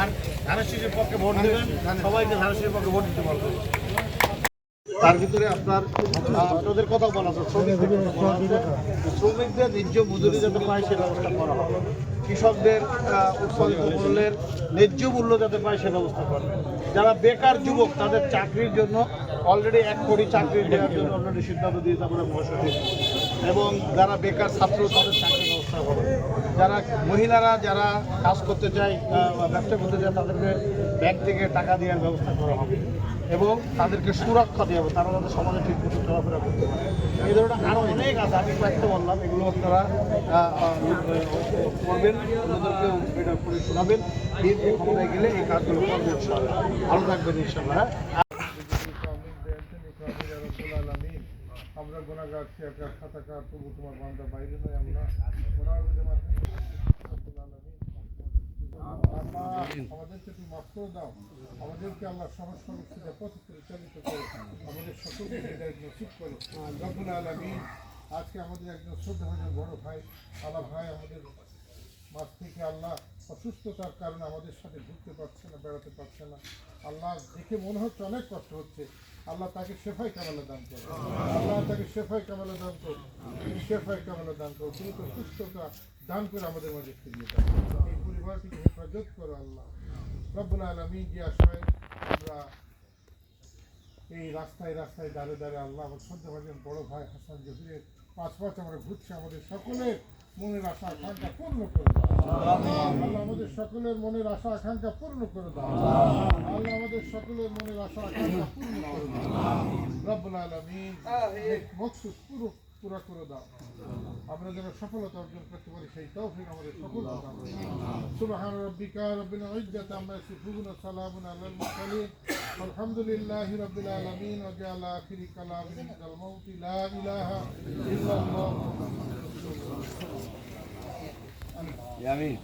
আর ধানের শীষের পক্ষে ভোট দেবেন। সবাইকে ধানের শীষের পক্ষে ভোট দিতে পারবেন। তার ভিতরে আপনার আপনাদের কথা বলা আছে, শ্রমিকদের। শ্রমিকদের ন্যায্য মজুরি যাতে পায়, সে ব্যবস্থা করা হবে। কৃষকদের উৎপাদিত মূল্যের ন্যায্য মূল্য যাতে পায়, সে ব্যবস্থা করবে যারা বেকার যুবক, তাদের চাকরির জন্য অলরেডি এক কোটি চাকরি দেওয়ার জন্য অলরেডি সিদ্ধান্ত দিয়েছে, আমরা মহাসচিব। এবং যারা বেকার ছাত্র, তাদের হবে যারা মহিলারা যারা কাজ করতে চায় ব্যবসা করতে চায় তাদেরকে ব্যাংক থেকে টাকা দেওয়ার ব্যবস্থা করা হবে এবং তাদেরকে সুরক্ষা দেওয়া হবে। তারা যাতে সমাজে ঠিক মতো চলাফেরা করতে পারে। এই ধরনের আরও অনেক আছে আমি কয়েকটা বললাম এগুলো আহ, করবেন অন্যদেরকেও এটা করে শোনাবেন। ক্ষমতায় গেলে এই কাজগুলো করবেন ভালো থাকবেন ইনশাআল্লাহ আমরা গুণাগার ছিয়াকার খাতাকার তবু তোমার বান্দা, বাইরে নয় আমরা। আমাদেরকে আমাদেরকে আল্লাহ আমাদের আজকে আমাদের একজন বড় ভাই ভাই আমাদের থেকে আল্লাহ অসুস্থতার কারণে আমাদের সাথে ঘুরতে পারছে না, বেড়াতে পারছে না। আল্লাহ দেখে মনে হচ্ছে অনেক কষ্ট হচ্ছে। আল্লাহ তাকে শেফাই কামালা দান করো তাকে শেফাই কামালা দান করো শেফাই কামালা দান করো তুমি তো সুস্থতা দান করে আমাদের মাঝে ফিরিয়ে দাও এই পরিবারটিকে হেফাজত করো আল্লাহ। রব্বুল আলমিন যে আশায় আমরা এই রাস্তায় রাস্তায় দাঁড়ে দাঁড়ে আল্লাহ আমার সদ্য ভাজন বড় ভাই হাসান জহিরের পাঁচ পাঁচ আমরা ঘুরছি, আমাদের সকলের মনের আশা আকাঙ্ক্ষা পূর্ণ করে দাও। আল্লাহ আমাদের সকলের মনের আশা আকাঙ্ক্ষা পূর্ণ করে দাও। আল্লাহ আমাদের সকলের মনের আশা আকাঙ্ক্ষা পূর্ণ করে দাও রব্বুল আলমিন মকসুদ পুরো পুরো করে দাও। আমরা যেন সফলতা অর্জন করতে পারি সেই তৌফিক আমাদের করো। সুবহান রাব্বিকা রাব্বিল ইজ্জাতি আম্মা ইয়াসিফুন সালামুন আলাল মুরসালিন। আলহামদুলিল্লাহি রাব্বিল আলামিন ওয়া জাআলা আখিরি কালামিন ইনদাল মাউতি। লা ইলাহা ইল্লাল্লাহ। আমিন।